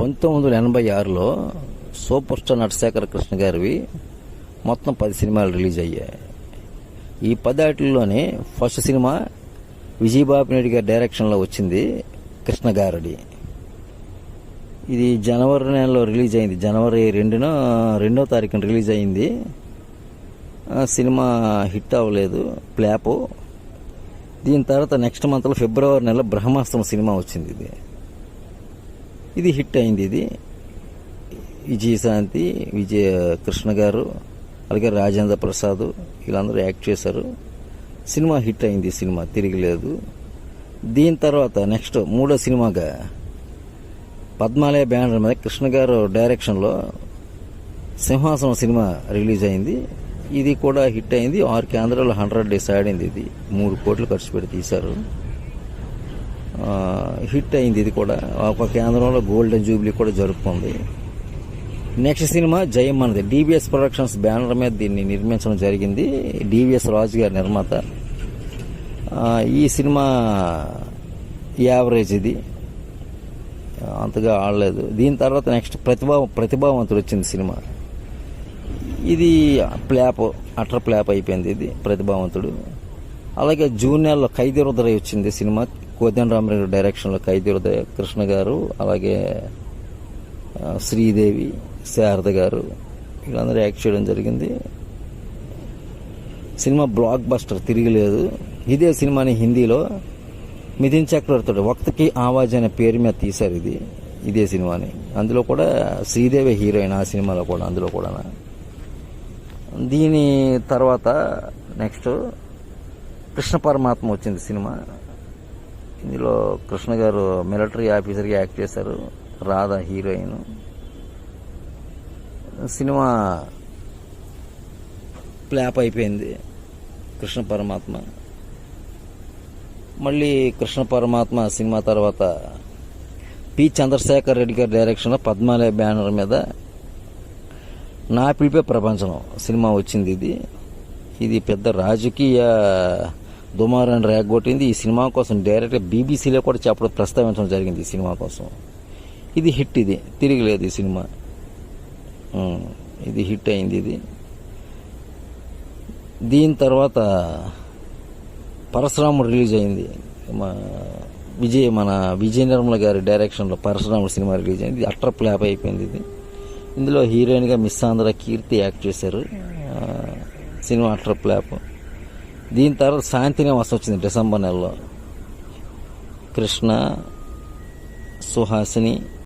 పంతొమ్మిది వందల ఎనభై ఆరులో సూపర్ స్టార్ నటశేఖర కృష్ణ గారివి మొత్తం పది సినిమాలు రిలీజ్ అయ్యాయి. ఈ పదాటిల్లోనే ఫస్ట్ సినిమా విజయబాబు నాయుడు గారి డైరెక్షన్లో వచ్చింది కృష్ణగారడి ఇది జనవరి నెలలో రిలీజ్ అయింది. జనవరి రెండున రెండో తారీఖున రిలీజ్ అయింది. సినిమా హిట్ అవ్వలేదు ప్లాపు దీని తర్వాత నెక్స్ట్ మంత్లో ఫిబ్రవరి నెల బ్రహ్మాస్త్రం సినిమా వచ్చింది ఇది. ఇది హిట్ అయింది ఇది. విజయశాంతి విజయ కృష్ణ గారు అలాగే రాజేంద్ర ప్రసాద్ వీళ్ళందరూ యాక్ట్ చేశారు. సినిమా హిట్ అయింది సినిమా తిరిగిలేదు. దీని తర్వాత నెక్స్ట్ మూడో సినిమాగా పద్మాలయ బ్యానర్ మీద కృష్ణ గారు డైరెక్షన్లో సింహాసనం సినిమా రిలీజ్ అయింది. ఇది కూడా హిట్ అయింది. ఆరు కేంద్రాలు హండ్రెడ్ డేస్ ఆడింది ఇది. మూడు కోట్లు ఖర్చు పెట్టి తీశారు. హిట్ అయింది ఇది కూడా. ఒక కేంద్రంలో గోల్డెన్ జూబ్లీ కూడా జరుపుకుంది. Next cinema Jayam DVS DVS productions banner మీద దీన్ని నిర్మించడం జరిగింది. డివిఎస్ రాజు గారి నిర్మాత. ఈ సినిమా యావరేజ్ ఇది. అంతగా ఆడలేదు. దీని తర్వాత నెక్స్ట్ ప్రతిభా ప్రతిభావంతుడు వచ్చింది సినిమా. ఇది ప్లాప్ అటర్ ప్లాప్ అయిపోయింది ఇది ప్రతిభావంతుడు. అలాగే జూన్ నెలలో ఖైదీ హృదయ వచ్చింది సినిమా. కోదండరామరెడ్డి డైరెక్షన్లో ఖైదీ కృష్ణ గారు అలాగే శ్రీదేవి శారద గారు వీళ్ళందరూ యాక్ట్ చేయడం జరిగింది. సినిమా బ్లాక్ బస్టర్ తిరిగిలేదు. ఇదే సినిమాని హిందీలో మిథిన్ చక్రవర్తి వక్తకి ఆవాజ్ అనే పేరు మీద తీశారు ఇది. ఇదే సినిమాని. అందులో కూడా శ్రీదేవి హీరోయిన్ ఆ సినిమాలో కూడా అందులో కూడా దీని తర్వాత నెక్స్ట్ కృష్ణ పరమాత్మ వచ్చింది సినిమా. ఇందులో కృష్ణ గారు మిలిటరీ ఆఫీసర్గా యాక్ట్ చేశారు. రాధా హీరోయిన్. సినిమా ప్లాప్ అయిపోయింది. కృష్ణ పరమాత్మ. మళ్ళీ కృష్ణ పరమాత్మ సినిమా తర్వాత పి. చంద్రశేఖర్ రెడ్డి గారి డైరెక్షన్లో పద్మాలయ బ్యానర్ మీద నా పిలిపే ప్రపంచం సినిమా వచ్చింది ఇది. ఇది పెద్ద రాజకీయ దుమారాన్ని రేగొట్టింది ఈ సినిమా కోసం డైరెక్ట్గా బీబీసీలో కూడా చెప్పడం ప్రస్తావించడం జరిగింది ఈ సినిమా కోసం. ఇది హిట్ ఇది. తిరిగిలేదు ఈ సినిమా. ఇది హిట్ అయింది ఇది. దీని తర్వాత పరశురాముడు రిలీజ్ అయింది. మా విజయ్ మన విజయ నిర్మల గారి డైరెక్షన్లో పరశురాముడు సినిమా రిలీజ్ అయింది. అట్ర ప్లాప్ అయిపోయింది ఇది. ఇందులో హీరోయిన్గా మిస్ ఆంధ్ర కీర్తి యాక్ట్ చేశారు. సినిమా అట్ర ప్లాప్ దీని తర్వాత శాంతినివాసం వచ్చింది డిసెంబర్ నెలలో. కృష్ణ సుహాసిని